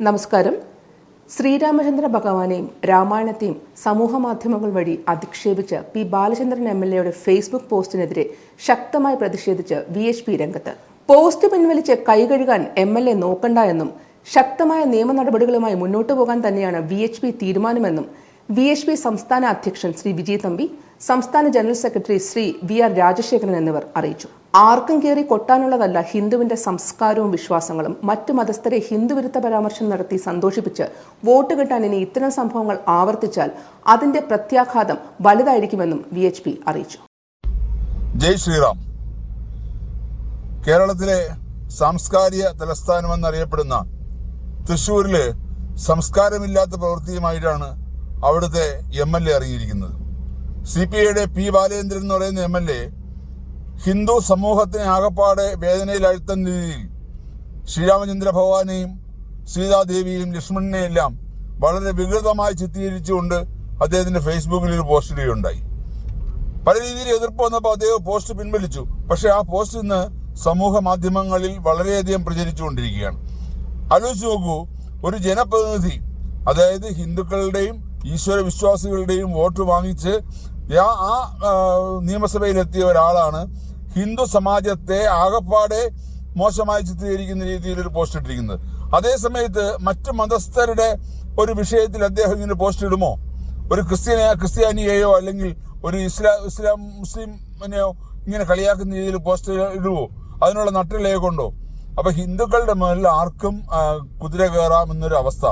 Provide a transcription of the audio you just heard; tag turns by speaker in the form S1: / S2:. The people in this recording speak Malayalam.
S1: നമസ്കാരം. ശ്രീരാമചന്ദ്ര ഭഗവാനെയും രാമായണത്തെയും സമൂഹ മാധ്യമങ്ങൾ വഴി അധിക്ഷേപിച്ച് പി ബാലചന്ദ്രൻ എം എൽ എയുടെ ഫേസ്ബുക്ക് പോസ്റ്റിനെതിരെ ശക്തമായി പ്രതിഷേധിച്ച് വി എച്ച് പി രംഗത്ത്. പോസ്റ്റ് പിൻവലിച്ച് കൈകഴുകാൻ എം എൽ എ നോക്കണ്ട എന്നും ശക്തമായ നിയമ നടപടികളുമായി മുന്നോട്ടു പോകാൻ തന്നെയാണ് വി എച്ച് പി തീരുമാനമെന്നും വി എച്ച് പി സംസ്ഥാന അധ്യക്ഷൻ ശ്രീ വിജയ് തമ്പി സംസ്ഥാന general secretary Shri V R Rajasekharan എന്നിവർ അറിയിച്ചു. ആർക്കും കയറി കൊട്ടാനുള്ളതല്ല ഹിന്ദുവിന്റെ സംസ്കാരവും വിശ്വാസങ്ങളും. മറ്റു മതസ്ഥരെ ഹിന്ദുവിരുദ്ധ പരാമർശം നടത്തി സന്തോഷിപ്പിച്ച് വോട്ട് കിട്ടാൻ ഇനി ഇത്തരം സംഭവങ്ങൾ ആവർത്തിച്ചാൽ അതിന്റെ പ്രത്യാഘാതം വലുതായിരിക്കുമെന്നും വി എച്ച് പി അറിയിച്ചു.
S2: ജയ് ശ്രീറാം. കേരളത്തിലെ സാംസ്കാരിക തലസ്ഥാനമെന്നറിയപ്പെടുന്ന തൃശൂരിലെ സംസ്കാരമില്ലാത്ത പ്രവൃത്തിയുമായിട്ടാണ് അവിടുത്തെ എം എൽ എ ഇറങ്ങിയിരിക്കുന്നത് സി പി ഐയുടെ പി ബാലേന്ദ്രൻ എന്ന് പറയുന്ന എം എൽ എ ഹിന്ദു സമൂഹത്തിനെ ആകപ്പാടെ വേദനയിൽ അഴുത്തുന്ന രീതിയിൽ ശ്രീരാമചന്ദ്ര ഭഗവാനെയും സീതാദേവിയെയും ലക്ഷ്മണനെയെല്ലാം വളരെ വികൃതമായി ചിത്രീകരിച്ചുകൊണ്ട് അദ്ദേഹത്തിന്റെ ഫേസ്ബുക്കിൽ ഒരു പോസ്റ്റ് ഇടുകയുണ്ടായി. പല രീതിയിൽ എതിർപ്പ് വന്നപ്പോൾ അദ്ദേഹം പോസ്റ്റ് പിൻവലിച്ചു. പക്ഷെ ആ പോസ്റ്റ് ഇന്ന് സമൂഹ മാധ്യമങ്ങളിൽ വളരെയധികം പ്രചരിച്ചുകൊണ്ടിരിക്കുകയാണ്. ആലോചിച്ച് നോക്കൂ ഒരു ജനപ്രതിനിധി അതായത് ഹിന്ദുക്കളുടെയും ഈശ്വര വിശ്വാസികളുടെയും വോട്ട് വാങ്ങിച്ച് ആ- നിയമസഭയിലെത്തിയ ഒരാളാണ് ഹിന്ദു സമാജത്തെ ആകപ്പാടെ മോശമായി ചിത്രീകരിക്കുന്ന രീതിയിൽ ഒരു പോസ്റ്റ് ഇട്ടിരിക്കുന്നത്. അതേ സമയത്ത് മറ്റു മതസ്ഥരുടെ ഒരു വിഷയത്തിൽ അദ്ദേഹം ഇങ്ങനെ പോസ്റ്റ് ഇടുമോ? ഒരു ക്രിസ്ത്യനെ ക്രിസ്ത്യാനിയെയോ അല്ലെങ്കിൽ ഒരു ഇസ്ലാം ഇസ്ലാം മുസ്ലിമിനെയോ ഇങ്ങനെ കളിയാക്കുന്ന രീതിയിൽ പോസ്റ്റ് ഇടുവോ? അതിനുള്ള നട്ടിലയെ കൊണ്ടോ? അപ്പൊ ഹിന്ദുക്കളുടെ മേലിൽ ആർക്കും കുതിര കയറാം എന്നൊരു അവസ്ഥ.